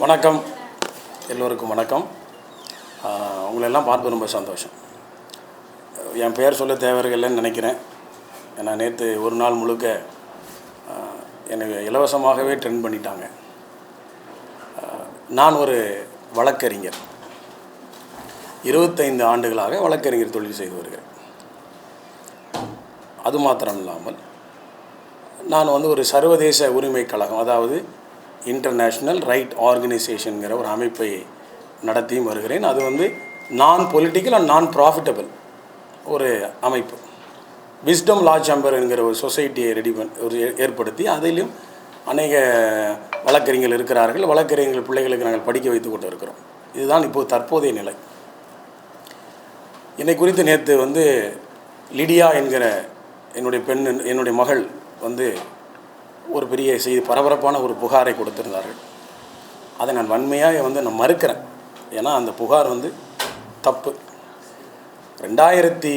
வணக்கம். எல்லோருக்கும் வணக்கம். உங்களெல்லாம் உங்களை எல்லாம் பார்த்து ரொம்ப சந்தோஷம். என் பெயர் சொல்ல தேவையில்லைன்னு நினைக்கிறேன். ஏன்னா நேற்று ஒரு நாள் முழுக்க எனக்கு இலவசமாகவே ட்ரெண்ட் பண்ணிட்டாங்க. நான் ஒரு வழக்கறிஞர். இருபத்தைந்து ஆண்டுகளாக வழக்கறிஞர் தொழில் செய்து வருகிறேன். அது மாத்திரம் இல்லாமல் நான் வந்து ஒரு சர்வதேச உரிமை கழகம் அதாவது இன்டர்நேஷ்னல் ரைட் ஆர்கனைசேஷனுங்கிற ஒரு அமைப்பை நடத்தியும் வருகிறேன். அது வந்து நான் பொலிட்டிக்கல் அண்ட் நான் ப்ராஃபிட்டபிள் ஒரு அமைப்பு. விஸ்டம் லா சேம்பர் என்கிற ஒரு சொசைட்டியை ரெடி பண் ஒரு ஏற்படுத்தி அதிலும் அநேக வழக்கறிஞர்கள் இருக்கிறார்கள். வழக்கறிஞர்கள் பிள்ளைகளுக்கு நாங்கள் படிக்க வைத்து கொண்டு இருக்கிறோம் இதுதான் இப்போது தற்போதைய நிலை. என்னை குறித்து நேற்று வந்து லிடியா என்கிற என்னுடைய பெண் என்னுடைய மகள் வந்து ஒரு பெரிய செய்தி பரபரப்பான ஒரு புகாரை கொடுத்திருந்தார்கள். அதை நான் வன்மையாக வந்து நான் மறுக்கிறேன். ஏன்னா அந்த புகார் வந்து தப்பு. ரெண்டாயிரத்தி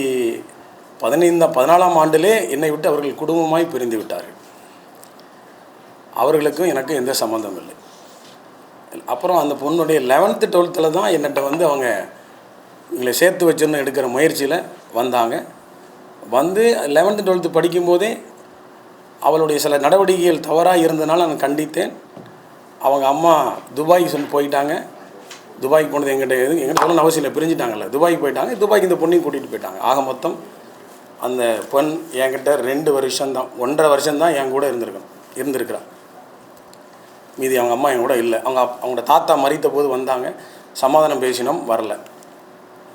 பதினைந்தாம் பதினாலாம் ஆண்டிலே என்னை விட்டு அவர்கள் குடும்பமாய் பிரிந்து விட்டார்கள். அவர்களுக்கும் எனக்கும் எந்த சம்மந்தம் இல்லை. அப்புறம் அந்த பொண்ணுடைய லெவன்த்து டுவெல்த்தில் தான் என்னட்ட வந்து அவங்க எங்களை சேர்த்து வச்சுன்னு எடுக்கிற முயற்சியில் வந்தாங்க. வந்து லெவன்த்து டுவெல்த்து படிக்கும்போதே அவளுடைய சில நடவடிக்கைகள் தவறாக இருந்தனால நான் கண்டித்தேன். அவங்க அம்மா துபாய்க்கு சொல்லி போயிட்டாங்க. துபாய்க்கு போனது எங்கிட்ட எது எங்கிட்ட சொல்லணும் அவசியம் இல்லை பிரிஞ்சுட்டாங்கல்ல. துபாய்க்கு போயிட்டாங்க. துபாய்க்கு இந்த பொண்ணையும் கூட்டிகிட்டு போயிட்டாங்க. ஆக மொத்தம் அந்த பெண் என்கிட்ட ரெண்டு வருஷம்தான் ஒன்றரை வருஷம்தான் என் கூட இருந்திருக்கேன் இருந்திருக்கிறான் மீதி அவங்க அம்மா என் கூட இல்லை. அவங்க அவங்களோட தாத்தா மறித்த போது வந்தாங்க. சமாதானம் பேசினோம் வரல.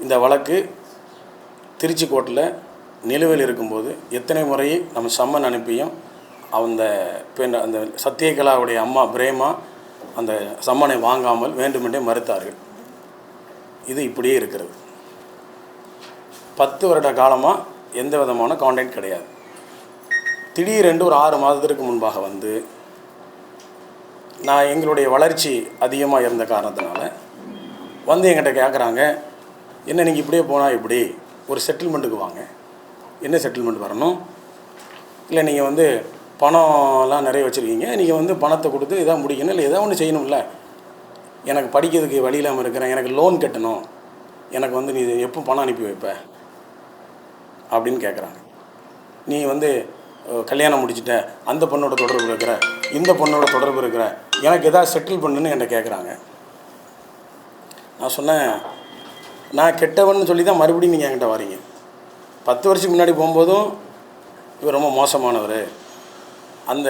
இந்த வழக்கு திருச்சி கோர்ட்டில் நிலுவையில் இருக்கும்போது எத்தனை முறை நம்ம சம்மன் அனுப்பியும் அந்த பெண் அந்த சத்யகலாவுடைய அம்மா பிரேமா அந்த சம்மனை வாங்காமல் வேண்டுமென்றே மறுத்தார்கள். இது இப்படியே இருக்கிறது. பத்து வருட காலமாக எந்த விதமான கான்டாக்ட் கிடையாது. திடீரென்று ஒரு ஆறு மாதத்திற்கு முன்பாக வந்து நான் எங்களுடைய வளர்ச்சி அதிகமாக இருந்த காரணத்தினால வந்து எங்கிட்ட கேட்குறாங்க என்ன நீங்கள் இப்படியே போனால் இப்படி ஒரு செட்டில்மெண்ட்டுக்கு வாங்க. என்ன செட்டில்மெண்ட் வரணும்? இல்லை நீங்கள் வந்து பணம்லாம் நிறைய வச்சுருக்கீங்க. நீங்கள் வந்து பணத்தை கொடுத்து இதாக முடிக்கணும். இல்லை ஏதோ ஒன்று செய்யணும்ல. எனக்கு படிக்கிறதுக்கு வழி இல்லாமல் இருக்கிறேன். எனக்கு லோன் கட்டணும். எனக்கு வந்து நீ எப்போ பணம் அனுப்பி வைப்ப? அப்படின்னு கேட்குறாங்க நீ வந்து கல்யாணம் முடிச்சுட்ட. அந்த பொண்ணோட தொடர்பு இருக்கிற. இந்த பொண்ணோட தொடர்பு இருக்கிற. எனக்கு எதாவது செட்டில் பண்ணுன்னு என்கிட்ட கேட்குறாங்க நான் சொன்னேன் நான் கெட்டவன்னு சொல்லி தான் மறுபடியும் நீங்கள் என்கிட்ட வரீங்க பத்து வருஷத்துக்கு முன்னாடி போகும்போதும் இவர் ரொம்ப மோசமானவர். அந்த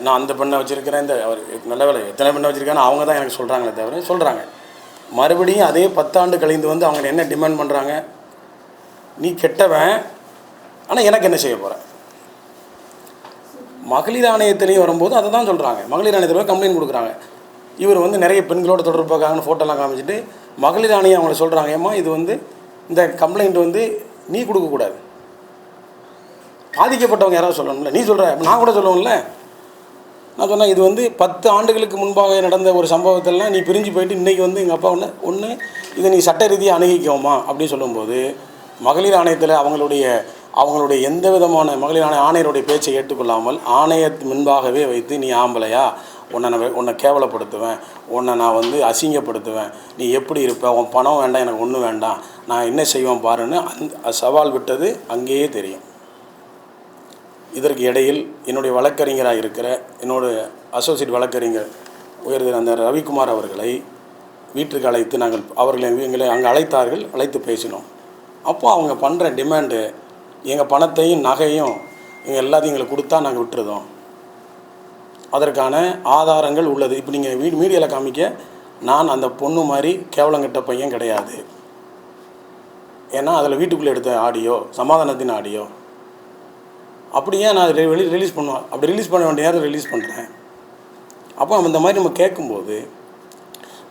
நான் அந்த பெண்ணை வச்சுருக்கிறேன் இந்த அவர் நல்ல வேலை எத்தனை பெண்ணை வச்சுருக்கான்னு அவங்க தான் எனக்கு சொல்கிறாங்களே தவிர சொல்கிறாங்க மறுபடியும் அதே பத்தாண்டு கழிந்து வந்து அவங்க என்ன டிமாண்ட் பண்ணுறாங்க நீ கெட்டவன் ஆனால் எனக்கு என்ன செய்ய போகிற மகளிர் ஆணையத்திலையும் வரும்போது அதை தான் சொல்கிறாங்க மகளிர் ஆணையத்தில் கம்ப்ளைண்ட் கொடுக்குறாங்க. இவர் வந்து நிறைய பெண்களோட தொடர்பு ஃபோட்டோலாம் காமிச்சிட்டு மகளிர் ஆணையம் அவங்கள சொல்கிறாங்க ஏம்மா இது வந்து இந்த கம்ப்ளைண்ட் வந்து நீ கொடுக்கக்கூடாது பாதிக்கப்பட்டவங்க யாராவது சொல்லணும்ல? நீ சொல்கிற நான் கூட சொல்லுவேன்ல. நான் சொன்னேன் இது வந்து பத்து ஆண்டுகளுக்கு முன்பாக நடந்த ஒரு சம்பவத்தெல்லாம் நீ பிரிஞ்சு போயிட்டு இன்றைக்கி வந்து எங்கள் அப்பா ஒன்று ஒன்று இதை நீ சட்ட ரீதியாக அணுகிக்கோமா? அப்படின்னு சொல்லும்போது மகளிர் ஆணையத்தில் அவங்களுடைய அவங்களுடைய எந்த விதமான மகளிர் ஆணைய ஆணையருடைய பேச்சை ஏற்றுக்கொள்ளாமல் ஆணையத்து முன்பாகவே வைத்து நீ ஆம்பளையா? உன்னை நான் உன்னை கேவலப்படுத்துவேன். உன்னை நான் வந்து அசிங்கப்படுத்துவேன். நீ எப்படி இருப்ப? உன் பணம் வேண்டாம் எனக்கு ஒன்றும் வேண்டாம். நான் என்ன செய்வேன் பாருன்னு அந் சவால் விட்டது அங்கேயே தெரியும். இதற்கு இடையில் என்னுடைய வழக்கறிஞராக இருக்கிற என்னோட அசோசியேட் வழக்கறிஞர் உயர்ந்த அந்த ரவிக்குமார் அவர்களை வீட்டுக்கு அழைத்து நாங்கள் அவர்களை எங்களை அங்கே அழைத்தார்கள் அழைத்து பேசினோம். அப்போ அவங்க பண்ணுற டிமாண்டு எங்கள் பணத்தையும் நகையும் எங்கள் எல்லாத்தையும் எங்களுக்கு கொடுத்தா நாங்கள் விட்டுருதோம். அதற்கான ஆதாரங்கள் உள்ளது. இப்போ நீங்கள் வீ மீடியாவில் காமிக்க நான் அந்த பொண்ணு மாதிரி கேவலங்கிட்ட பையன் கிடையாது. ஏன்னா அதில் வீட்டுக்குள்ளே எடுத்த ஆடியோ சமாதானத்தின் ஆடியோ அப்படியே நான் வெளி ரிலீஸ் பண்ணுவேன் அப்படி ரிலீஸ் பண்ண வேண்டிய நேரம் ரிலீஸ் பண்ணுறேன் அப்போ இந்த மாதிரி நம்ம கேட்கும்போது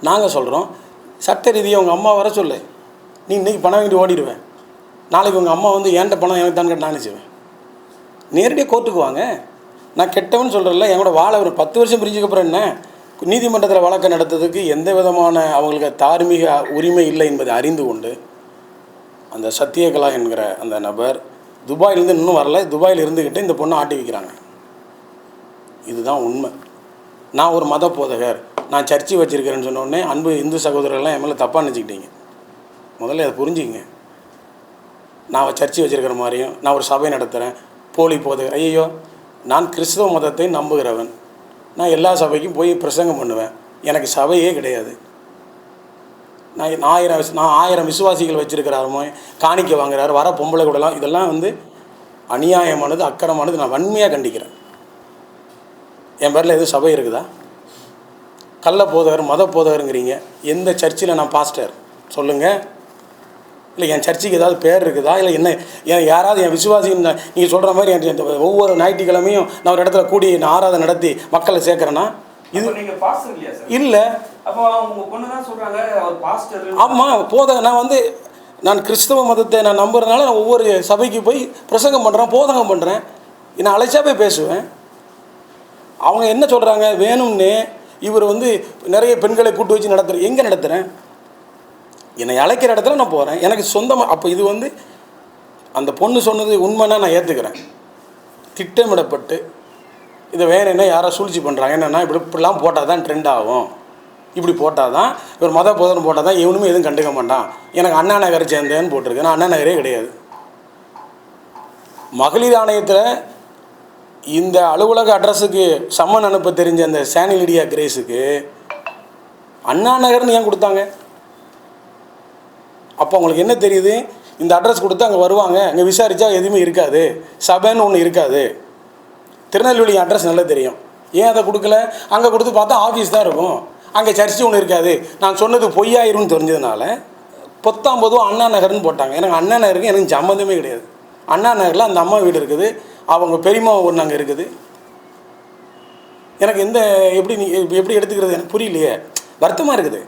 நாங்கள் சொல்கிறோம் சட்ட ரீதியாக உங்கள் அம்மா வர சொல்லு. நீ இன்றைக்கி பணம் வாங்கிட்டு ஓடிடுவேன் நாளைக்கு உங்கள் அம்மா வந்து ஏன்ட்ட பணம் எனக்கு தான் கேட்டு நேரடியாக கோர்ட்டுக்கு வாங்க. நான் கெட்டவன் சொல்கிறேன்ல என்னோட வாழ ஒரு பத்து வருஷம் பிரிஞ்சுக்கப்புறம் என்ன? நீதிமன்றத்தில் வழக்கு நடத்துறதுக்கு எந்த விதமான அவங்களுக்கு தார்மீக உரிமை இல்லை என்பதை அறிந்து கொண்டு அந்த சத்தியகலா என்கிற அந்த நபர் துபாயிலேருந்து இன்னும் வரல. துபாயில் இருந்துக்கிட்டு இந்த பொண்ணை ஆட்டி வைக்கிறாங்க. இதுதான் உண்மை. நான் ஒரு மத போதகர். நான் சர்ச்சை வச்சுருக்கிறேன்னு சொன்னோடனே அன்பு இந்து சகோதரர்கள்லாம் என் மேலே தப்பாக நினச்சிக்கிட்டீங்க. முதல்ல அதை புரிஞ்சுக்கங்க நான் சர்ச்சை வச்சுருக்கிற மாதிரியும் நான் ஒரு சபை நடத்துகிறேன் போலி போதகர். ஐயோ நான் கிறிஸ்தவ மதத்தை நம்புகிறவன். நான் எல்லா சபைக்கும் போய் பிரசங்கம் பண்ணுவேன். எனக்கு சபையே கிடையாது. நான் ஆயிரம் நான் ஆயிரம் விசுவாசிகள் வச்சுருக்கிறாருமோ காணிக்க வாங்குறாரு வர பொம்பளை கூடலாம் இதெல்லாம் வந்து அநியாயமானது அக்கறமானது நான் வன்மையாக கண்டிக்கிறேன். என் பேரில் எதுவும் சபை இருக்குதா? கள்ள போதகர் மத போதகருங்கிறீங்க. எந்த சர்ச்சில் நான் பாஸ்டர்? சொல்லுங்கள் இல்லை என் சர்ச்சுக்கு ஏதாவது பேர் இருக்குதா? இல்லை என்ன ஏன் யாராவது என் விசுவாசி நீங்கள் சொல்கிற மாதிரி என் ஒவ்வொரு ஞாயிற்றுக்கிழமையும் நான் ஒரு இடத்துல கூடி நான் ஆராதனை நடத்தி மக்களை சேர்க்குறேன்னா இது நீங்க பாஸ்டர் இல்லையா சார்? இல்லை. அப்போ உங்க பொண்ணு தான் சொல்றாங்க அவர் பாஸ்டர். போதக நான் வந்து நான் கிறிஸ்தவ மதத்தை நான் நம்புறதுனால நான் ஒவ்வொரு சபைக்கு போய் பிரசங்கம் பண்ணுறேன் போதகம் பண்ணுறேன் நான் அழைச்சா போய் பேசுவேன். அவங்க என்ன சொல்கிறாங்க வேணும்னே இவர் வந்து நிறைய பெண்களை கூட்டு வச்சு நடத்துகிற எங்கே நடத்துகிறேன் என்னை அழைக்கிற இடத்துல நான் போகிறேன் எனக்கு சொந்தமாக அப்போ இது வந்து அந்த பொண்ணு சொன்னது உண்மைன்னா நான் ஏற்றுக்கிறேன் திட்டமிடப்பட்டு இதை வேறு என்ன யாரோ சூழ்ச்சி பண்ணுறாங்க என்னென்னா இப்படி இப்படிலாம் போட்டால் தான் ட்ரெண்ட் ஆகும். இப்படி போட்டால் தான் இவர் மத போதனை போட்டால் தான் இவனுமே எதுவும் கண்டுக்க மாட்டான். எனக்கு அண்ணா நகர் சேர்ந்தேன்னு போட்டிருக்கு. அண்ணா நகரே கிடையாது. மகளிர் ஆணையத்தில் இந்த அலுவலக அட்ரஸுக்கு சம்மன் அனுப்ப தெரிஞ்ச அந்த சானிலிடியா கிரேஸுக்கு அண்ணா நகர்னு ஏன் கொடுத்தாங்க? அப்போ அவங்களுக்கு என்ன தெரியுது? இந்த அட்ரஸ் கொடுத்து அங்கே வருவாங்க. அங்கே விசாரித்தா எதுவுமே இருக்காது. சபைன்னு ஒன்று இருக்காது. திருநெல்வேலி அட்ரஸ் நல்லா தெரியும். ஏன் அதை கொடுக்கல? அங்கே கொடுத்து பார்த்தா ஆஃபீஸ் தான் இருக்கும். அங்கே சர்ச்சு ஒன்று இருக்காது. நான் சொன்னது பொய்யாயிரும்னு தெரிஞ்சதுனால பொத்தாம்பதும் அண்ணா நகர்னு போட்டாங்க. எனக்கு அண்ணா நகருக்கு எனக்கு சம்மந்தமே கிடையாது. அண்ணா நகரில் அந்த அம்மா வீடு இருக்குது. அவங்க பெரியம்மா ஒன்று அங்கே இருக்குது. எனக்கு எந்த எப்படி நீ எப்படி எடுத்துக்கிறது எனக்கு புரியலையே. வருத்தமாக இருக்குது.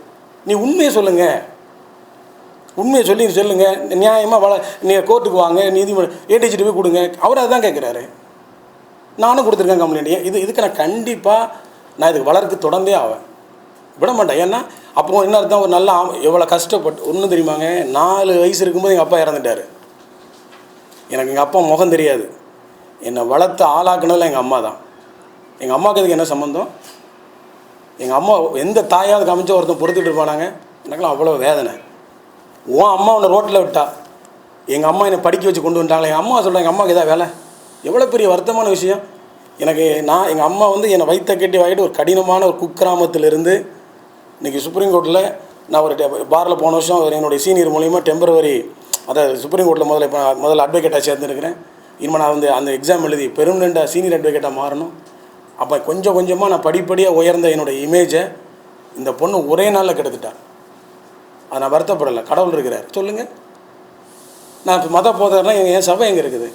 நீ உண்மையை சொல்லுங்கள் உண்மையை சொல்லி சொல்லுங்கள் நியாயமாக வள நீங்கள் கோர்ட்டுக்கு வாங்க நீதிமன்றம் ஏடிச்சிட்டு போய் கொடுங்க. அவர் அதுதான் கேட்குறாரு நானும் கொடுத்துருக்கேன் கம்ப்ளைண்ட் இது இதுக்கு நான் கண்டிப்பாக நான் இதுக்கு வளர்க்கு தொடர்ந்தே ஆவேன். விட மாட்டேன். ஏன்னா அப்போ என்ன அர்த்தம்? ஒரு நல்ல எவ்வளோ கஷ்டப்பட்டு ஒன்றும் தெரியுமாங்க? நாலு வயசு இருக்கும்போது எங்கள் அப்பா இறந்துட்டார். எனக்கு எங்கள் அப்பா முகம் தெரியாது. என்னை வளர்த்து ஆளாக்குனதில் எங்கள் அம்மா தான். எங்கள் அம்மாவுக்கு இதுக்கு என்ன சம்மந்தம் எங்கள் அம்மா எந்த தாயாவது காமிச்சு ஒருத்தன் பொறுத்துட்டு இருப்பானாங்க? எனக்குலாம் அவ்வளோ வேதனை. உன் அம்மா உன்னை ரோட்டில் விட்டா. எங்கள் அம்மா என்னை படிக்க வச்சு கொண்டு வந்துட்டாங்களே. எங்கள் அம்மா சொல்கிறேன் எங்கள் அம்மாவுக்கு ஏதாவது வேலை? எவ்வளோ பெரிய வருத்தமான விஷயம். எனக்கு நான் எங்கள் அம்மா வந்து என்னை வைத்த கட்டி வாங்கிட்டு ஒரு கடினமான ஒரு குக்கிராமத்திலிருந்து இன்றைக்கி சுப்ரீம் கோர்ட்டில் நான் ஒரு பாரில் போன வருஷம் என்னுடைய சீனியர் மூலிமா டெம்பரவரி அதாவது சுப்ரீம் கோர்ட்டில் முதல்ல இப்போ முதல்ல அட்வொகேட்டாக சேர்ந்துருக்கிறேன். இனிமேல் நான் வந்து அந்த எக்ஸாம் எழுதி பெர்மனெண்ட்டாக சீனியர் அட்வொகேட்டாக மாறணும். அப்போ கொஞ்சம் கொஞ்சமாக நான் படிப்படியாக உயர்ந்த என்னுடைய இமேஜை இந்த பொண்ணு ஒரே நாளில் கெடுத்துட்டான் அதை நான் வருத்தப்படலை. கடவுள் இருக்கிறார். சொல்லுங்கள் நான் இப்போ மத போதர்னா எங்கள் என் சபை எங்கே இருக்குது?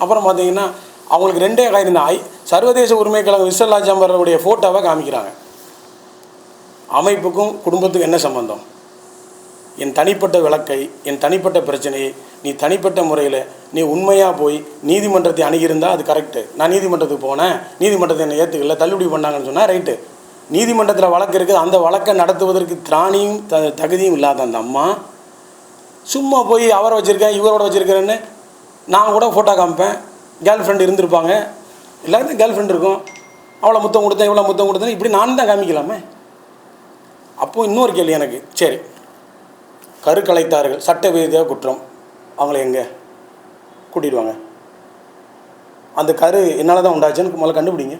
அப்புறம் பார்த்தீங்கன்னா அவங்களுக்கு ரெண்டே காரணம் தான் சர்வதேச உரிமை கழகம் விசல்லா ஜம்பருடைய ஃபோட்டோவை காமிக்கிறாங்க. அமைப்புக்கும் குடும்பத்துக்கும் என்ன சம்பந்தம்? என் தனிப்பட்ட விளக்கை என் தனிப்பட்ட பிரச்சனையை நீ தனிப்பட்ட முறையில் நீ உண்மையாக போய் நீதிமன்றத்தை அணுகியிருந்தால் அது கரெக்டு நான் நீதிமன்றத்துக்கு போனேன் நீதிமன்றத்தை என்னை ஏற்றுக்கல தள்ளுபடி பண்ணாங்கன்னு சொன்னால் ரைட்டு நீதிமன்றத்தில் வழக்கு இருக்குது அந்த வழக்கை நடத்துவதற்கு திராணியும் த தகுதியும் இல்லாத அந்த அம்மா சும்மா போய் அவரை வச்சுருக்கேன் இவரோட வச்சுருக்கிறேன்னு நான் கூட ஃபோட்டோ காமிப்பேன். கேர்ள் ஃப்ரெண்டு இருந்திருப்பாங்க. எல்லாருக்கும் கேர்ள் ஃப்ரெண்ட் இருக்கும். அவ்வளோ முத்தம் கொடுத்தேன் இவ்வளோ முத்தம் கொடுத்தேன் இப்படி நான் தான் காமிக்கலாமே? அப்போது இன்னொரு கேள்வி எனக்கு. சரி. கரு கலைத்தார்கள் சட்டவிரோத குற்றம். அவங்கள எங்கே? கூட்டிடுவாங்க. அந்த கரு என்னால் தான் உண்டாச்சுன்னு முதல்ல கண்டுபிடிங்க.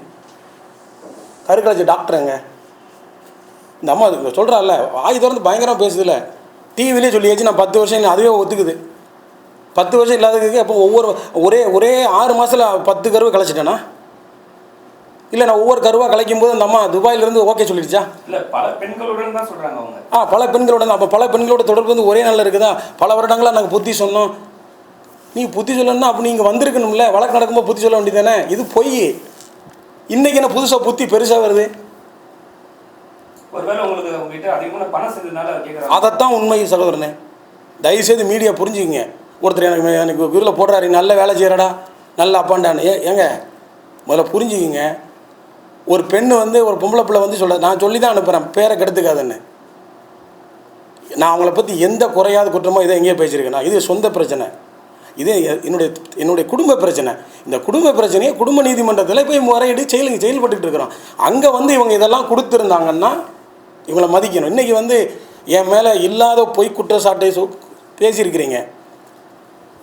கரு கலைச்ச டாக்டருங்க இந்த அம்மா சொல்கிறாள்ல வாய் திறந்து பயங்கரமாக பேசுதில்ல. டிவிலே சொல்லியாச்சு நான் பத்து வருஷம் அதுவே ஒத்துக்குது. பத்து வருஷம் இல்லாததுக்கு அப்போ ஒவ்வொரு ஒரே ஒரே ஆறு மாதத்தில் பத்து கருவை கலைச்சிட்டேனா? இல்லை நான் ஒவ்வொரு கருவாக கலைக்கும் போது அந்த அம்மா துபாயிலேருந்து ஓகே சொல்லிடுச்சா? இல்ல பல பெண்களுடன் தான் சொல்றாங்க அவங்க. ஆ பல பெண்களோட அப்போ பல பெண்களோட தொடர்பு வந்து ஒரே நாளில் இருக்குதா? பல வருடங்களாக நாங்கள் புத்தி சொன்னோம். நீ புத்தி சொல்லணும்னா அப்போ நீங்கள் வந்திருக்கணும்ல. வழக்கு நடக்கும்போது புத்தி சொல்ல வேண்டியதானே இது பொய். இன்றைக்கி என்ன புதுசாக புத்தி பெருசாக வருது? அதைத்தான் உண்மை சகோதரனே. தயவுசெய்து மீடியா புரிஞ்சுக்கிங்க. ஒருத்தர் எனக்கு எனக்கு குருவில் போடுறாரு நல்ல வேலை செய்கிறடா நல்ல அப்பாண்டான்னு ஏ ஏங்க முதல்ல புரிஞ்சுக்கிங்க. ஒரு பெண்ணு வந்து ஒரு பொம்பளை பிள்ளை வந்து சொல்ல நான் சொல்லி தான் அனுப்புகிறேன் பேரை கெடுத்துக்காதுன்னு. நான் அவங்கள பற்றி எந்த குறையாத குற்றமோ இதை எங்கேயோ பேசியிருக்கேனா. இது சொந்த பிரச்சனை. இது என்னுடைய என்னுடைய குடும்ப பிரச்சனை. இந்த குடும்ப பிரச்சனையை குடும்ப நீதிமன்றத்தில் போய் முறையிட்டு செயல் செயல்பட்டுட்டு இருக்கிறோம். அங்கே வந்து இவங்க இதெல்லாம் கொடுத்துருந்தாங்கன்னா இவங்களை மதிக்கணும். இன்றைக்கி வந்து என் மேலே இல்லாத பொய் குற்றச்சாட்டை சொ பேசியிருக்கிறீங்க.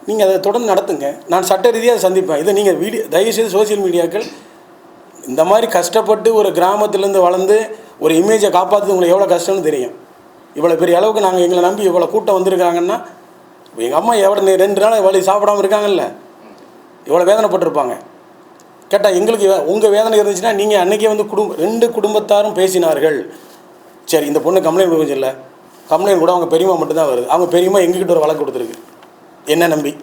நீங்கள் அதை தொடர்ந்து நடத்துங்க. நான் சட்ட ரீதியாக சந்திப்பேன். இதை நீங்கள் வீடியோ தயவுசெய்து சோஷியல் மீடியாக்கள் இந்த மாதிரி கஷ்டப்பட்டு ஒரு கிராமத்துலேருந்து வளர்ந்து ஒரு இமேஜை காப்பாற்றுறது உங்களுக்கு எவ்வளோ கஷ்டம்னு தெரியும். இவ்வளோ பெரிய அளவுக்கு நாங்கள் எங்களை நம்பி இவ்வளோ கூட்டம் வந்திருக்காங்கன்னா எங்கள் அம்மா எவ்வளோ ரெண்டு நாள் வழி சாப்பிடாம இருக்காங்கல்ல? இவ்வளோ வேதனைப்பட்டிருப்பாங்க. கேட்டால் எங்களுக்கு உங்கள் வேதனை இருந்துச்சுன்னா நீங்கள் அன்றைக்கே வந்து குடும்ப ரெண்டு குடும்பத்தாரும் பேசினார்கள். சரி இந்த பொண்ணு கம்ப்ளைண்ட் கொடுக்க இல்லை. கம்ப்ளைண்ட் கூட அவங்க பெரியம்மா மட்டும்தான் வருது. அவங்க பெரியம்மா எங்ககிட்ட ஒரு வழக்கு கொடுத்துருக்கு. என்ன நம்பி?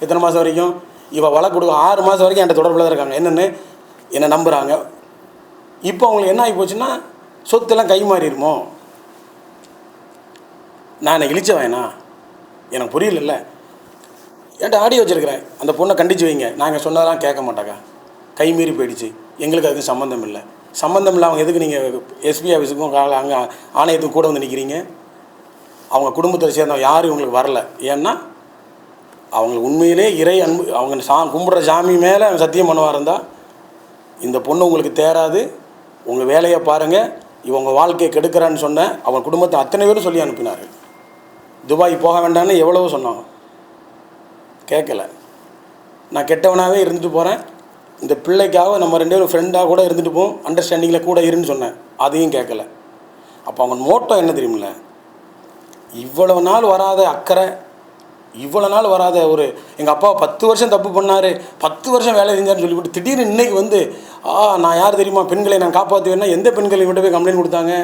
எத்தனை மாதம் வரைக்கும்? இவள் வழக்கு கொடுக்க ஆறு மாதம் வரைக்கும் என்கிட்ட தொடர்பில் தான் இருக்காங்க. என்னென்னு என்னை நம்புகிறாங்க இப்போ அவங்களுக்கு என்ன ஆகி போச்சுன்னா சொத்தெல்லாம் கை மாறிடுமோ? நான் என்னை இழிச்ச வேணா எனக்கு புரியலல்ல. என்கிட்ட ஆடியோ வச்சுருக்கிறேன். அந்த பொண்ணை கண்டிச்சு வைங்க. நாங்கள் சொன்னதெல்லாம் கேட்க மாட்டாங்க கை மீறி போயிடுச்சு. எங்களுக்கு அதுக்கும் சம்மந்தம் இல்லை. சம்மந்தம் இல்லை அவங்க எதுக்கு நீங்கள் எஸ்பி ஆஃபீஸுக்கும் கா- அங்கே ஆணையத்துக்கும் கூட வந்து நிற்கிறீங்க அவங்க குடும்பத்தை சேர்ந்தவங்க யாரும் இவங்களுக்கு வரல. ஏன்னா அவங்களுக்கு உண்மையிலே இறை அன்பு அவங்க சா கும்பிட்ற சாமி மேலே சத்தியம் பண்ணுவா இருந்தால் இந்த பொண்ணு உங்களுக்கு தேராது உங்கள் வேலையை பாருங்கள் இவங்க வாழ்க்கையை கெடுக்கிறான்னு சொன்னேன் அவங்க குடும்பத்தை அத்தனை பேரும் சொல்லி அனுப்பினார். துபாய் போக வேண்டாம்னு எவ்வளவோ சொன்னாங்க. கேட்கல. நான் கெட்டவனாகவே இருந்துட்டு போகிறேன் இந்த பிள்ளைக்காக நம்ம ரெண்டு பேரும் ஃப்ரெண்டாக கூட இருந்துட்டு போவோம் அண்டர்ஸ்டாண்டிங்கில் கூட இருன்னு சொன்னேன். அதையும் கேட்கல. அப்போ அவங்க மோட்டம் என்ன தெரியுமில்ல? இவ்வளவு நாள் வராத அக்கறை இவ்வளோ நாள் வராத ஒரு எங்கள் அப்பா பத்து வருஷம் தப்பு பண்ணார். பத்து வருஷம் வேலை செஞ்சாருன்னு சொல்லிவிட்டு திடீர்னு இன்னைக்கு வந்து ஆ நான் யார் தெரியுமா? பெண்களை நான் காப்பாற்றுவேன்னா எந்த பெண்களை விட்டு போய் கம்ப்ளைண்ட் கொடுத்தாங்க?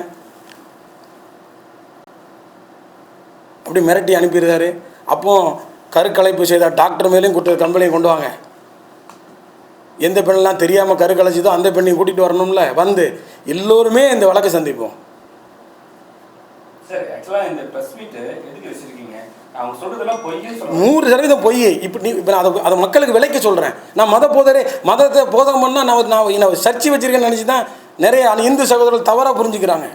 அப்படி மிரட்டி அனுப்பிடுறாரு அப்போ கருக்கலைப்பு செய்த டாக்டர் மேலேயும் குற்ற கம்ப்ளைண்ட் கொண்டு வாங்க. எந்த பெண்ணெலாம் தெரியாமல் கருக்கலைச்சதோ அந்த பெண்ணையும் கூட்டிகிட்டு வரணும்ல? வந்து எல்லோருமே இந்த வழக்கை சந்திப்போம். சார் ஆக்சுவலாக இந்த பிரஸ் மீட்டு எதுக்கு வச்சுருக்கீங்க? அவங்க நூறு சதவீதம் பொய் இப்போ நீ இப்போ நான் அதை அதை மக்களுக்கு விலைக்கு சொல்கிறேன் நான் மத போதரே மதத்தை போதகம் பண்ணால் நான் நான் நான் சர்ச்சை வச்சுருக்கேன்னு நினச்சி தான் நிறைய அந்த இந்து சகோதரர்கள் தவறாக புரிஞ்சுக்கிறாங்க.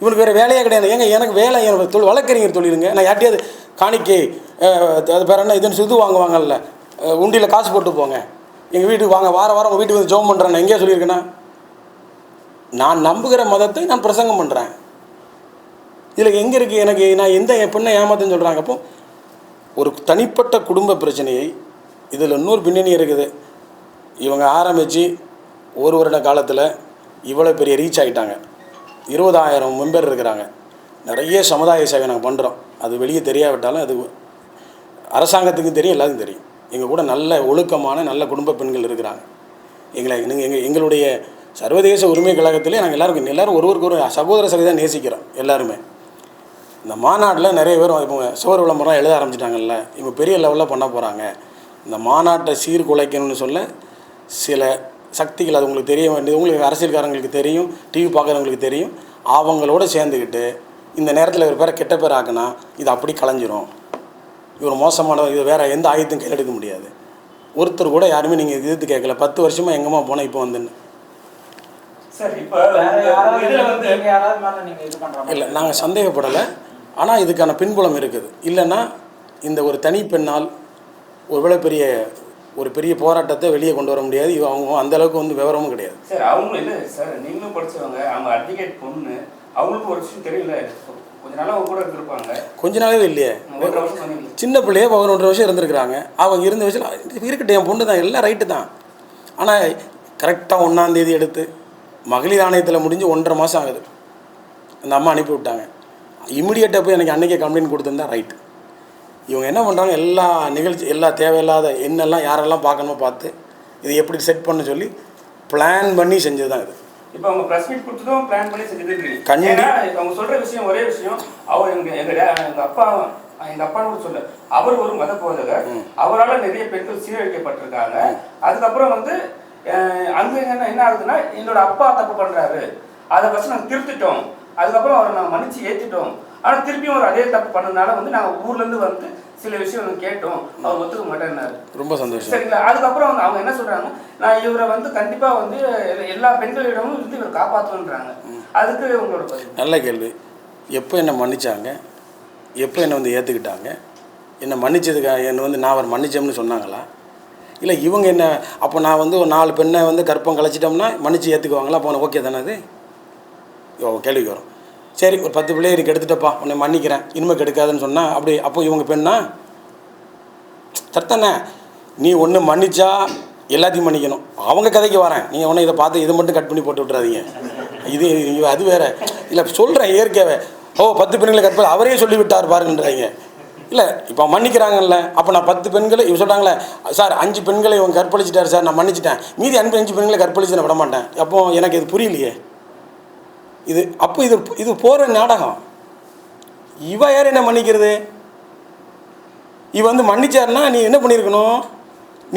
இவனுக்கு வேறு வேலையே கிடையாது. ஏங்க எனக்கு வேலை எனக்கு தொழில் வழக்கறிஞர் தொழிலுங்க நான் யார்ட்டையாவது காணிக்கை அது பேர் என்ன? இதுன்னு சுது வாங்குவாங்கல்ல. உண்டியில் காசு போட்டு போங்க. எங்கள் வீட்டுக்கு வாங்க வார வாரம் உங்கள் வீட்டுக்கு வந்து ஜோம் பண்ணுறேன் நான் எங்கேயா சொல்லியிருக்கேன்னா நான் நம்புகிற மதத்தை நான் பிரசங்கம் பண்ணுறேன் இதில் எங்கே இருக்குது எனக்கு நான் எந்த என் பெண்ணை ஏமாத்துன்னு சொல்கிறாங்க அப்போ ஒரு தனிப்பட்ட குடும்ப பிரச்சனையை இதில் இன்னொரு பின்னணி இருக்குது. இவங்க ஆரம்பித்து ஒரு வருட காலத்தில் இவ்வளோ பெரிய ரீச் ஆகிட்டாங்க இருபதாயிரம் மெம்பர் இருக்கிறாங்க. நிறைய சமுதாய சேவை நாங்கள் பண்ணுறோம் அது வெளியே தெரியாவிட்டாலும் அது அரசாங்கத்துக்கும் தெரியும் எல்லாத்துக்கும் தெரியும். எங்கள் கூட நல்ல ஒழுக்கமான நல்ல குடும்ப பெண்கள் இருக்கிறாங்க. எங்களை நீங்கள் எங்கள் எங்களுடைய சர்வதேச உரிமை கழகத்திலே நாங்கள் எல்லாருக்கும் எல்லாரும் ஒருவருக்கு ஒரு சகோதர சகோதரியாக நேசிக்கிறோம் எல்லாருமே. இந்த மாநாட்டில் நிறைய பேர் இப்போ சுவர் விளம்பரம் எழுத ஆரம்பிச்சிட்டாங்கல்ல. இப்போ பெரிய லெவலில் பண்ண போகிறாங்க இந்த மாநாட்டை சீர்குலைக்கணும்னு சொல்ல சில சக்திகள் அது உங்களுக்கு தெரிய வேண்டியது. உங்களுக்கு அரசியல்காரங்களுக்கு தெரியும் டிவி பார்க்குறவங்களுக்கு தெரியும். அவங்களோட சேர்ந்துக்கிட்டு இந்த நேரத்தில் இவர் பேரை கெட்ட பேர் ஆக்குனா இது அப்படி கலைஞ்சிரும். இவர் மோசமானவர் இது வேறு எந்த ஆயுதத்தையும் கையில் எடுக்க முடியாது. ஒருத்தர் கூட யாருமே நீங்கள் எதிர்த்து கேட்கல. பத்து வருஷமாக எங்கம்மா போனேன் இப்போ வந்துன்னு இல்லை நாங்கள் சந்தேகப்படலை. ஆனால் இதுக்கான பின்புலம் இருக்குது. இல்லைன்னா இந்த ஒரு தனி பெண்ணால் ஒரு இவ்வளோ பெரிய ஒரு பெரிய போராட்டத்தை வெளியே கொண்டு வர முடியாது. அவங்க அந்த அளவுக்கு வந்து விவரமும் கிடையாது. சார் அவங்க இல்ல சார். நீங்களும் படிச்சவங்க அவங்க அட்வொகேட் பொண்ணு அவங்களுக்கும் ஒரு விஷயம் தெரியல. கொஞ்ச நாளா அவங்க கூட இருந்திருப்பாங்க. கொஞ்ச நாளாவே இல்லையே. சின்ன பிள்ளையே பதினொன்றரை வருஷம் இருந்திருக்கிறாங்க. அவங்க இருந்த வயசில் இருக்கட்டும் என் பொண்ணு தான். எல்லாம் ரைட்டு தான். ஆனால் கரெக்டாக ஒன்றாந்தேதி எடுத்து மகளிர் ஆணையத்தில் முடிஞ்சு ஒன்றரை மாதம் ஆகுது. அந்த அம்மா அனுப்பி விட்டாங்க. இமிடியேட்டாக போய் எனக்கு அன்றைக்கே கம்ப்ளைண்ட் கொடுத்துருந்தா ரைட்டு இவங்க என்ன பண்ணுறாங்க எல்லா நிகழ்ச்சி எல்லா தேவையில்லாத என்னெல்லாம் யாரெல்லாம் பார்க்கணுமோ பார்த்து இது எப்படி செட் பண்ண சொல்லி பிளான் பண்ணி செஞ்சது தான் இது. இப்போ அவங்க பிரஸ் மீட் கொடுத்ததும் பிளான் பண்ணி செஞ்சுட்டு இருக்கீங்க கண்டி- ஏன்னா அவங்க சொல்ற விஷயம் ஒரே விஷயம். அவர் எங்க எங்க டே- எங்க அப்பா எங்க அப்பான்னு கூட சொல்ல அவர் ஒரு மத போதகர். அவரால நிறைய பெண்கள் சீரழிக்கப்பட்டிருக்காங்க. அதுக்கப்புறம் வந்து அங்க என்ன என்ன ஆகுதுன்னா என்னோட அப்பா தப்பு பண்றாரு. அதை ஃபர்ஸ்ட் நாங்க திருத்திட்டோம். அதுக்கப்புறம் அவரை நாங்க மன்னிச்சு ஏத்திட்டோம். ஆனா திருப்பியும் அவர் அதே தப்பு பண்ணதுனால வந்து நாங்க ஊர்ல இருந்து வந்து சில விஷயம் நாங்க கேட்டோம். அவர் ஒத்துக்க மாட்டேன்னாரு. ரொம்ப சந்தோஷம். சரிங்களா? அதுக்கப்புறம் வந்து அவங்க என்ன சொல்றாங்க? நான் இவரை வந்து கண்டிப்பா வந்து எல்லா- பெண்களிடமும் இருந்து இவரை காப்பாற்றுன்றாங்க அதுக்கு உங்களோட நல்ல கேள்வி. எப்போ என்னை மன்னிச்சாங்க? எப்போ என்னை வந்து ஏற்றுக்கிட்டாங்க என்னை மன்னிச்சதுக்கா? என்னை வந்து நான் அவர் மன்னிச்சோம்னு சொன்னாங்களா? இல்லை இவங்க என்ன அப்போ நான் வந்து ஒரு நாலு பெண்ணை வந்து கற்பம் கலைச்சிட்டோம்னா மன்னிச்சு ஏற்றுக்குவாங்களா அப்போ உனக்கு ஓகே தானே அது? கேள்விக்கு வரும். சரி ஒரு பத்து பிள்ளைய கெடுத்துட்டப்பா உன்னை மன்னிக்கிறேன் இனிமேல் கெடுக்காதுன்னு சொன்னால் அப்படி அப்போ இவங்க பெண்ணா? சத்தண்ணே நீ ஒன்று மன்னிச்சா எல்லாத்தையும் மன்னிக்கணும். அவங்க கதைக்கு வரேன். நீங்கள் ஒன்று இதை பார்த்து இதை மட்டும் கட் பண்ணி போட்டு விட்றாதீங்க இது அது வேற. இல்லை சொல்கிறேன் இயற்கையாகவே ஓ பத்து பெண்களை கற்ப அவரே சொல்லிவிட்டார் பாருங்கன்றாங்க. இல்லை இப்போ மன்னிக்கிறாங்கல்ல. அப்போ நான் பத்து பெண்களை இவங்க சொல்கிறாங்களே சார் அஞ்சு பெண்களை இவங்க கற்பழிச்சிட்டார் சார் நான் மன்னிச்சிட்டேன். மீதி அன்பு அஞ்சு பெண்களை கற்பழிச்சு நான் விட மாட்டேன் அப்போ எனக்கு இது புரியலையே. இது அப்போ இது இது போகிற நாடகம். இவ யார் என்ன மன்னிக்கிறது? இவ வந்து மன்னிச்சாருன்னா நீ என்ன பண்ணியிருக்கணும்?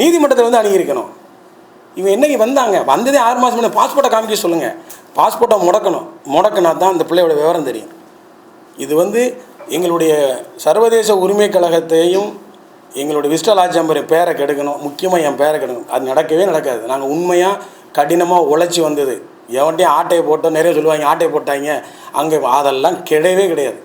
நீதிமன்றத்தை வந்து அணுகியிருக்கணும். இவன் என்னைக்கு வந்தாங்க? வந்ததே ஆறு மாதம் முன்னே. பாஸ்போர்ட்டை காமிக்க சொல்லுங்கள் பாஸ்போர்ட்டை முடக்கணும். முடக்கினா தான் அந்த பிள்ளையோட விவரம் தெரியும். இது வந்து எங்களுடைய சர்வதேச உரிமை கழகத்தையும் எங்களுடைய விஸ்டல் ஆச்சம்பரின் பேரை கெடுக்கணும். முக்கியமாக என் பேரை கெடுக்கணும். அது நடக்கவே நடக்காது. நாங்கள் உண்மையாக கடினமாக உழைச்சி வந்தது. எவன்ட்டையும் ஆட்டையை போட்டோம் நிறைய சொல்லுவாங்க ஆட்டையை போட்டாங்க. அங்கே அதெல்லாம் கிடையவே கிடையாது.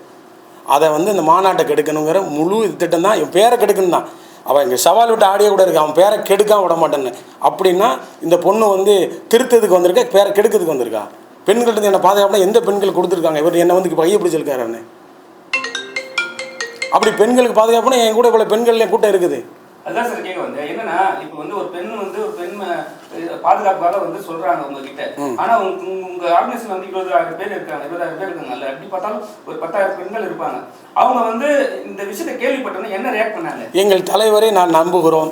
அதை வந்து இந்த மாநாட்டை கெடுக்கணுங்கிற முழு திட்டம் தான் என் பேரை கெடுக்கணும் தான். அவன் இங்கே சவால் விட்டு ஆடிய கூட இருக்கு அவன் பேரை கெடுக்காம விட மாட்டேன்னு. அப்படின்னா இந்த பொண்ணு வந்து திருத்ததுக்கு வந்திருக்கா பேரை கெடுக்கிறதுக்கு வந்திருக்கா? பெண்கள்கிட்ட என்ன பாதுகாப்புனா எந்த பெண்கள் கொடுத்துருக்காங்க? இவர் என்னை வந்து பைய பிடிச்சிருக்காரு அப்படி பெண்களுக்கு பாதுகாப்புனா என் கூட இவ்வளோ பெண்கள் என் கூட்டம் இருக்குது. அதான் சார் கேட்க வந்தேன். என்னன்னா இப்போ வந்து ஒரு பெண் வந்து ஒரு பெண் பாதுகாப்புக்காக வந்து சொல்றாங்க உங்ககிட்ட. ஆனா உங்க உங்க ஆர்கனைசேஷன் வந்து இருபதாயிரம் பேர் இருக்காங்க. இருபதாயிரம் பேர் இருக்காங்கல்ல. எப்படி பார்த்தாலும் ஒரு பத்தாயிரம் பெண்கள் இருப்பாங்க. அவங்க வந்து இந்த விஷயத்தை கேள்விப்பட்டோன்னே என்ன ரியாக்ட் பண்ணாங்க? எங்கள் தலைவரை நான் நம்புகிறோம்.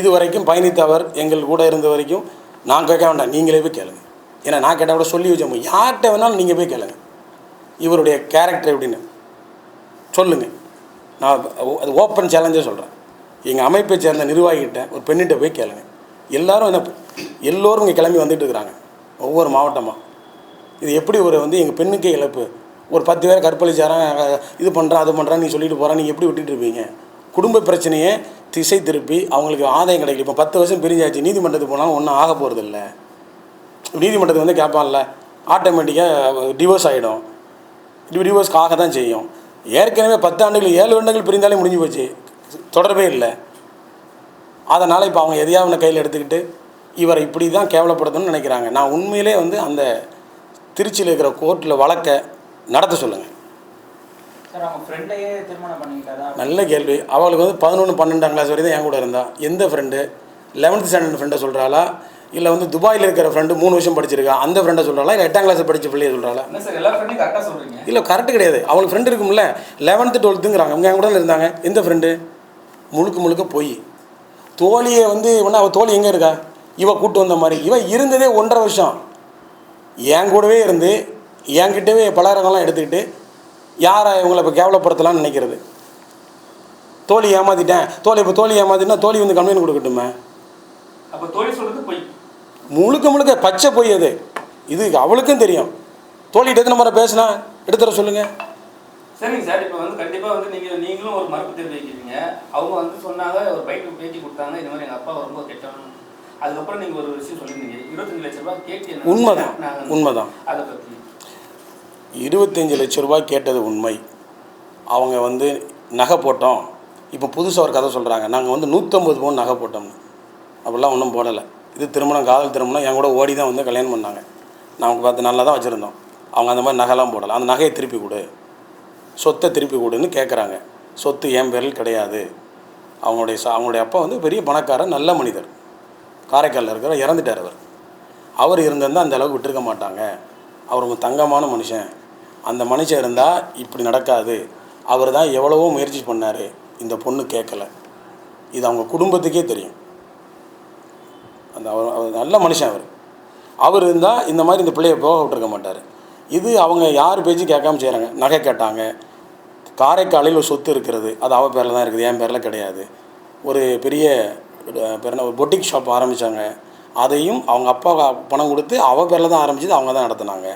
இது வரைக்கும் பயணித்தவர் எங்கள் கூட இருந்த வரைக்கும் நான் கேட்க வேண்டாம். நீங்களே போய் கேளுங்க. ஏன்னா நான் கேட்டால் கூட சொல்லி வச்சோம் யார்கிட்ட வேணாலும் நீங்கள் போய் கேளுங்க. இவருடைய கேரக்டர் எப்படின்னு. சொல்லுங்கள் நான் அது ஓப்பன் சேலஞ்சே சொல்கிறேன் எங்கள் அமைப்பை சேர்ந்த நிர்வாகிகிட்ட ஒரு பெண்ணிட்ட போய் கேளுங்க. எல்லாரும் என்ன எல்லோரும் இங்கே கிளம்பி வந்துட்டு இருக்கிறாங்க ஒவ்வொரு மாவட்டமாக இது எப்படி ஒரு வந்து எங்கள் பெண்ணுக்கே இழப்பு? ஒரு பத்து பேர் கற்பழிச்சாரான் இது பண்ணுறான் அது பண்ணுறான் நீ சொல்லிட்டு போகிறான் நீங்கள் எப்படி விட்டுட்டு இருப்பீங்க? குடும்ப பிரச்சனையை திசை திருப்பி அவங்களுக்கு ஆதாயம் கிடைக்கல. இப்போ பத்து வருஷம் பிரிஞ்சாச்சு. நீதிமன்றத்துக்கு போனாலும் ஒன்றும் ஆக போகிறதில்ல நீதிமன்றத்துக்கு வந்து கேட்பான்ல ஆட்டோமேட்டிக்காக டிவோர்ஸ் ஆகிடும் டிவோர்ஸ்க்கு ஆக தான் செய்யும். ஏற்கனவே பத்து ஆண்டுகள் ஏழு வருடங்கள் பிரிந்தாலே முடிஞ்சு போச்சு. தொடர்பே இல்லை. அதனால் இப்போ அவங்க எதையாவது கையில் எடுத்துக்கிட்டு இவரை இப்படி தான் கேவலப்படுத்தணும்னு நினைக்கிறாங்க. நான் உண்மையிலே வந்து அந்த திருச்சியில் இருக்கிற கோர்ட்டில் வழக்கை நடத்த சொல்லுங்கள் நல்ல கேள்வி. அவளுக்கு வந்து பதினொன்று பன்னெண்டாம் கிளாஸ் வரைக்கும் என் கூட இருந்தா. எந்த ஃப்ரெண்டு லெவன்த் ஸ்டாண்டர்ட் ஃப்ரெண்டை சொல்கிறாளா இல்லை வந்து துபாயில் இருக்கிற ஃப்ரெண்டு மூணு வருஷம் படிச்சிருக்கா? அந்த ஃப்ரெண்டை சொல்கிறாளா இல்லை எட்டாம் கிளாஸ் படித்த பிள்ளைய சொல்கிறாளா இல்லை கரெக்டு கிடையாது. அவளுக்கு ஃப்ரெண்டு இருக்கும்ல. லெவன்த்து டுவெல்த்துங்கிறாங்க அவங்க என் கூட இருந்தாங்க. எந்த ஃப்ரெண்டு முழுக்க முழுக்க போய். தோழியை வந்து ஒன்றா அவள் தோழி எங்கே இருக்கா? இவ கூட்டு வந்த மாதிரி. இவ இருந்ததே ஒன்றரை வருஷம். என் கூடவே இருந்து என்கிட்டவே பலகாரங்கள்லாம் எடுத்துக்கிட்டு யாரை இவங்களை இப்போ கேவலப்படுத்தலாம்னு நினைக்கிறது? தோழி ஏமாத்திட்டேன். தோழி இப்போ தோழி ஏமாத்திட்டா தோழி வந்து கம்ப்ளைண்ட் கொடுக்கட்டுமே? அப்போ தோழி சொல்றது பொய். முழுக்க முழுக்க பச்சை பொய் அது. இது அவளுக்கும் தெரியும். தோழிகிட்ட எத்தனை முறை பேசினா? எடுத்துற சொல்லுங்கள் சரிங்க சார் இப்போ வந்து கண்டிப்பா வந்து நீங்க நீங்களும் ஒரு மறுப்பு தெரிவிக்கிறீங்க. அவங்க வந்து சொன்னாங்க ஒரு பைக்கு பேட்டி கொடுத்தாங்க இந்த மாதிரி எங்க அப்பா ரொம்ப கெட்டவன் அதுக்கப்புறம் நீங்க ஒரு விஷயம் சொல்லியிருந்தீங்க. இருபத்தஞ்சு லட்ச ரூபாய் கேட்டு உண்மைதான் உண்மைதான். அதை பத்தி. இருபத்தஞ்சி லட்ச ரூபாய் கேட்டது உண்மை. அவங்க வந்து நகை போட்டோம். இப்போ புதுசாக ஒரு கதை சொல்கிறாங்க நாங்கள் வந்து நூற்றம்பது பவுன் நகை போட்டோம்னு அப்படிலாம் ஒன்றும் போடலை. இது திருமணம் காதல் திருமணம் என் கூட ஓடி தான் வந்து கல்யாணம் பண்ணாங்க. நாங்கள் பார்த்து நல்லா தான் வச்சுருந்தோம். அவங்க அந்த மாதிரி நகைலாம் போடலை. அந்த நகையை திருப்பி கொடு. சொத்தை திருப்பி கொடுன்னு கேட்குறாங்க சொத்து என் பேரில் கிடையாது. அவங்களுடைய சா அவங்களுடைய அப்பா வந்து பெரிய பணக்காரர் நல்ல மனிதர். காரைக்காலில் இருக்கிற இறந்துட்டார் அவர். அவர் இருந்திருந்தால் அந்த அளவுக்கு விட்டுருக்க மாட்டாங்க. அவர் ஒரு தங்கமான மனுஷன். அந்த மனுஷன் இருந்தால் இப்படி நடக்காது. அவர் தான் எவ்வளவோ முயற்சி பண்ணார். இந்த பொண்ணு கேட்கல இது அவங்க குடும்பத்துக்கே தெரியும். அந்த அவர் அவர் நல்ல மனுஷன் அவர். அவர் இருந்தால் இந்த மாதிரி இந்த பிள்ளையை போக விட்டுருக்க மாட்டார். இது அவங்க யார் பேச்சு கேட்காம செய்கிறாங்க நகை கேட்டாங்க. காரைக்காலில் ஒரு சொத்து இருக்கிறது. அது அவ பேரில் தான் இருக்குது. என் பேரில் கிடையாது. ஒரு பெரிய பேர் ஒரு பொட்டிக் ஷாப் ஆரம்பித்தாங்க அதையும் அவங்க அப்பா பணம் கொடுத்து அவ பேரில் தான் ஆரம்பிச்சது. அவங்க தான் நடத்துனாங்க.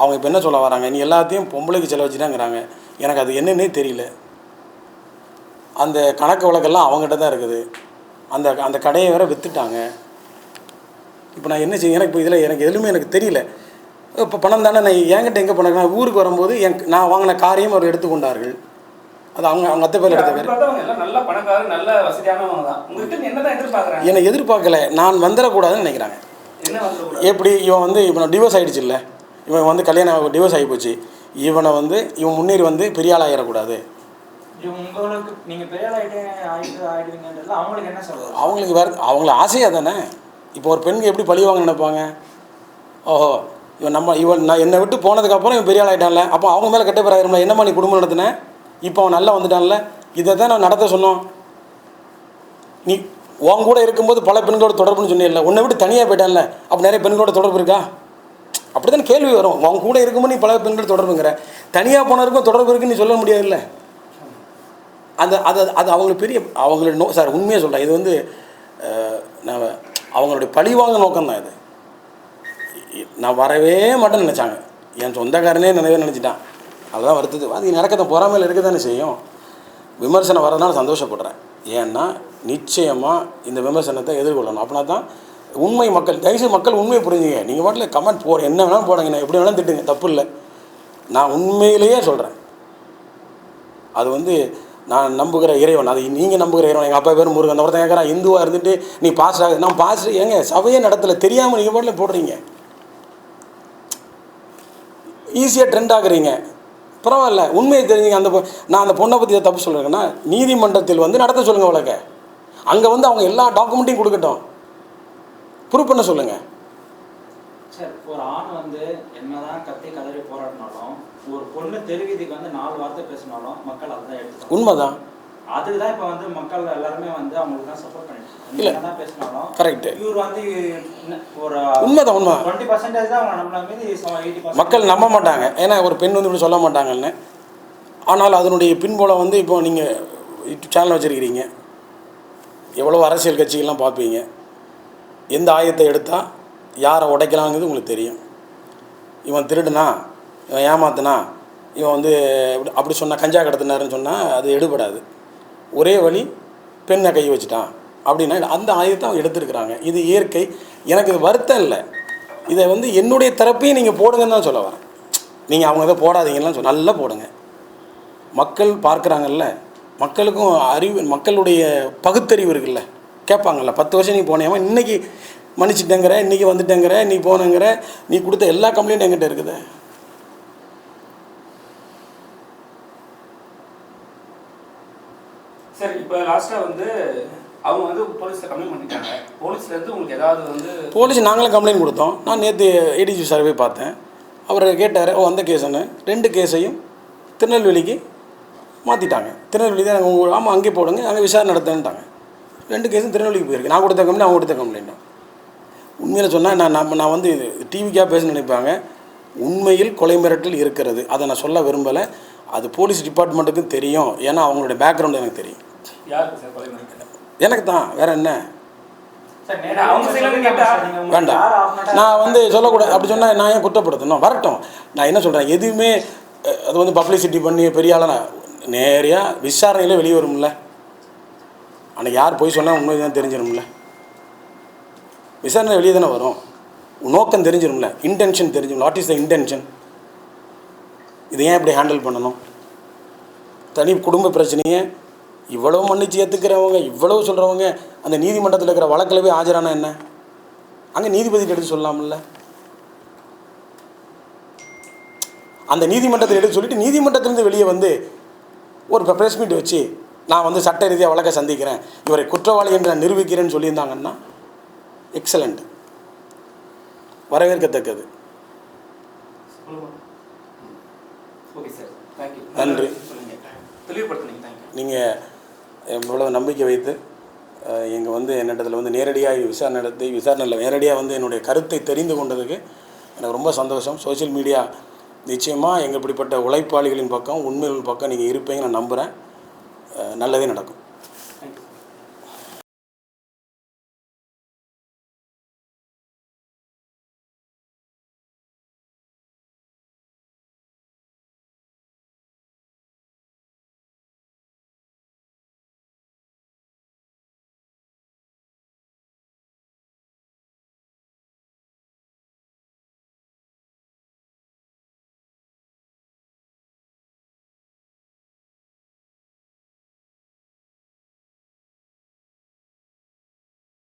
அவங்க இப்போ என்ன சொல்ல வராங்க? நீ எல்லாத்தையும் பொம்பளைக்கு செலவச்சுட்டாங்கிறாங்க எனக்கு அது என்னன்னே தெரியல. அந்த கணக்கு வழக்கெல்லாம் அவங்ககிட்ட தான் இருக்குது. அந்த அந்த கடையை வேற விற்றுட்டாங்க இப்போ நான் என்ன செய்ய எனக்கு இப்போ இதில் எனக்கு எதுவுமே எனக்கு தெரியல. இப்போ பணம் தானே? நான் என்கிட்ட எங்கே நான் ஊருக்கு வரும்போது என் நான் வாங்கின காரையும் அவர் எடுத்துக்கொண்டார்கள். அது அவங்க அவங்க அத்தை பேர் எடுத்த பேர் என்னை எதிர்பார்க்கல. நான் வந்துடக்கூடாதுன்னு நினைக்கிறாங்க. எப்படி இவன் வந்து இவனை டிவோர்ஸ் ஆகிடுச்சு இல்லை? இவன் வந்து கல்யாணம் டிவோர்ஸ் ஆகி போச்சு. இவனை வந்து இவன் முன்னேறி வந்து பெரிய ஆள் ஆகிடக்கூடாது அவங்களுக்கு வேறு அவங்கள ஆசையாக தானே? இப்போ ஒரு பெண்ணுக்கு எப்படி பழிவாங்க நினைப்பாங்க? ஓஹோ. இவன் நம்ம இவன் நான் என்னை விட்டு போனதுக்கப்புறம் இவன் பெரிய ஆள் ஆகிட்டான்ல அப்போ அவங்க மேலே கெட்ட பேர் ஆயிரும்ல. என்னம்மா நீ குடும்பம் நடத்தினேன் இப்போ அவன் நல்லா வந்துட்டான்ல. இதை தான் நான் நடத்த சொன்னோம். நீ உன் கூட இருக்கும்போது பல பெண்களோட தொடர்புன்னு சொன்னில்ல உன்னை விட்டு தனியாக போயிட்டான்ல. அப்போ நிறைய பெண்களோட தொடர்பு இருக்கா? அப்படி தான் கேள்வி வரும். உன் கூட இருக்கும்போது நீ பல பெண்கள் தொடர்புங்கிற. தனியாக போனவருக்கும் தொடர்பு இருக்குன்னு நீ சொல்ல முடியாதுல்ல. அந்த அது அது அவங்களுக்கு பெரிய அவங்களோட நோ சார் உண்மையாக சொல்கிறேன் இது வந்து நான் அவங்களுடைய பழிவாங்க நோக்கம் தான் இது. நான் வரவே மாட்டேன்னு நினச்சாங்க. என் சொந்தக்காரனே நினைவே நினச்சிட்டான். அதுதான் வருத்தது. அது நடக்கத்தை பொறாமையில் இருக்க தானே செய்யும். விமர்சனம் வரதுனால சந்தோஷப்படுறேன். ஏன்னா நிச்சயமாக இந்த விமர்சனத்தை எதிர்கொள்ளணும். அப்படின்னா தான் உண்மை மக்கள் தயவுசெய்து மக்கள் உண்மையை புரிஞ்சுங்க. நீங்கள் பாட்டில் கமெண்ட் போட என்ன வேணாலும் போடுங்க நான் எப்படி வேணாலும் திட்டுங்க. தப்பு இல்லை. நான் உண்மையிலேயே சொல்கிறேன் அது வந்து நான் நம்புகிற இறைவன். அது நீங்கள் நம்புகிற இறைவன். எங்கள் அப்பா பேர் முருகன். ஒருத்தன் கேட்குறான் இந்துவாக இருந்துட்டு நீ பாஸ் நான் பாஸ் ஏங்க சபையே நடத்தலை. தெரியாமல் நீங்கள் பாட்டில் போடுறீங்க. ஈஸியாக ட்ரெண்ட் ஆகுறீங்க. பரவாயில்ல உண்மையை தெரிஞ்சுங்க அந்த நான் அந்த பொண்ணை பற்றி தப்பு சொல்கிறேன்னா நீதிமன்றத்தில் வந்து நடத்த சொல்லுங்கள் வழக்க அங்கே வந்து அவங்க எல்லா டாக்குமெண்ட்டையும் கொடுக்கட்டும். ப்ரூவ் பண்ண சொல்லுங்கள் சார் ஒரு ஆண் வந்து என்னதான் கத்தி கதறி போராடினாலும் ஒரு பொண்ணு தெருவீதிக்கு வந்து நாலு வார்த்தை பேசினாலும் மக்கள் அதை தான் எடுத்துக்கணும் உண்மைதான். அதுக்கு தான் இப்போ வந்து மக்கள் எல்லாருமே வந்து அவங்களுக்கு தான் சப்போர்ட் பண்ணிட்டு பேசினாலும் கரெக்டு இவர் வந்து ஒரு உண்மைதான் உண்மை. டுவெண்ட்டி பர்சன்டேஜ் தான் நம்மள மீது மக்கள் நம்ப மாட்டாங்க. ஏன்னா ஒரு பெண் வந்து இப்படி சொல்ல மாட்டாங்கன்னு. ஆனால் அதனுடைய பின்புலம் வந்து இப்போ நீங்கள் சேனல் வச்சுருக்கிறீங்க. எவ்வளோ அரசியல் கட்சிகள்லாம் பார்ப்பீங்க. எந்த ஆயத்தை எடுத்தால் யாரை உடைக்கலாங்கிறது உங்களுக்கு தெரியும். இவன் திருடுனா இவன் ஏமாத்துனா இவன் வந்து அப்படி சொன்னா கஞ்சா கடத்தினாருன்னு சொன்னால் அது எடுபடாது. ஒரே வழி பெண்ணை கை வச்சுட்டான். அப்படின்னா அந்த ஆயுதத்தை அவங்க எடுத்துருக்குறாங்க. இது இயற்கை. எனக்கு இது வருத்தம் இல்லை. இதை வந்து என்னுடைய தரப்பையும் நீங்கள் போடுங்கன்னு தான் சொல்ல வரேன். நீங்கள் அவங்க இதை போடாதீங்கலாம் சொல்ல நல்லா போடுங்க. மக்கள் பார்க்குறாங்கல்ல மக்களுக்கும் அறிவு மக்களுடைய பகுத்தறிவு இருக்குல்ல. கேட்பாங்கல்ல பத்து வருஷம் நீ போனேமா இன்றைக்கி மன்னிச்சிட்டேங்கிற இன்றைக்கி வந்துட்டேங்கிற நீ போனேங்கிற நீ கொடுத்த எல்லா கம்ப்ளைண்ட்டும் என்கிட்ட இருக்குது. சரி இப்போ லாஸ்ட்டாக வந்து அவங்க வந்து போலீஸில் கம்ப்ளைண்ட் பண்ணிட்டாங்க. போலீஸ்லேருந்து உங்களுக்கு ஏதாவது வந்து போலீஸ் நாங்களும் கம்ப்ளைண்ட் கொடுத்தோம். நான் நேற்று ஏடிஜி போய் பார்த்தேன். அவர் கேட்டார் ஓ அந்த கேஸுன்னு ரெண்டு கேஸையும் திருநெல்வேலிக்கு மாற்றிட்டாங்க திருநெல்வேலி தான் நாங்கள் உங்கள் ஆமாம் அங்கே போடுங்க நாங்கள் விசாரணை நடத்துன்ட்டாங்க ரெண்டு கேஸும் திருநெல்வேலிக்கு போயிருக்கு. நான் கொடுத்த கம்ப்ளைண்ட் அவங்க கொடுத்த கம்ப்ளைண்ட்டும் உண்மையில் சொன்னால் நான் நம்ம நான் வந்து இது டிவிக்காக பேச நினைப்பாங்க. உண்மையில் கொலை மிரட்டல் இருக்கிறது. அதை நான் சொல்ல விரும்பலை. அது போலீஸ் டிபார்ட்மெண்ட்டுக்கும் தெரியும். ஏன்னா அவங்களுடைய பேக்ரவுண்ட் எனக்கு தெரியும். எனக்கு தான். வேற என்ன? வேண்டாம். நான் வந்து சொல்லக்கூடாது. அப்படி சொன்னால் நான் ஏன் குற்றப்படுத்தணும்? வரட்டும். நான் என்ன சொல்கிறேன் எதுவுமே அது வந்து பப்ளிசிட்டி பண்ணி பெரிய ஆளாக நேரையாக விசாரணையில் வெளியே வரும்ல. அன்னைக்கு யார் போய் சொன்னால் உண்மை தான் தெரிஞ்சிடும்ல விசாரணை வெளியே தானே வரும். நோக்கம் தெரிஞ்சிடும்ல இன்டென்ஷன் தெரிஞ்சிடும் வாட் இஸ் த இன்டென்ஷன் இதை ஏன் இப்படி ஹேண்டில் பண்ணணும்? தனி குடும்ப பிரச்சனையை இவ்வளவு மன்னிச்சு ஏற்றுக்கிறவங்க இவ்வளவு சொல்கிறவங்க அந்த நீதிமன்றத்தில் இருக்கிற வழக்கில் போய் ஆஜரானா என்ன? அங்கே நீதிபதி எடுத்து சொல்லலாம்ல. அந்த நீதிமன்றத்தில் எடுத்து சொல்லிட்டு நீதிமன்றத்திலிருந்து வெளியே வந்து ஒரு ப்ரெஸ் மீட் வச்சு நான் வந்து சட்ட ரீதியாக வழக்கை சந்திக்கிறேன் இவரை குற்றவாளி என்று நான் நிரூபிக்கிறேன்னு சொல்லியிருந்தாங்கன்னா எக்ஸலண்ட் வரவேற்கத்தக்கது ஓகே சார் தேங்க்யூ நன்றி. நீங்கள் இவ்வளோ நம்பிக்கை வைத்து எங்கள் வந்து என்னிடத்தில் வந்து நேரடியாக விசாரணை நடத்தி விசாரணையில் நேரடியாக வந்து என்னுடைய கருத்தை தெரிந்து கொண்டதுக்கு எனக்கு ரொம்ப சந்தோஷம். சோஷியல் மீடியா நிச்சயமாக எங்கள் இப்படிப்பட்ட உழைப்பாளிகளின் பக்கம் உண்மைகளின் பக்கம் நீங்கள் இருப்பீங்க நான் நம்புகிறேன் நல்லதே நடக்கும்.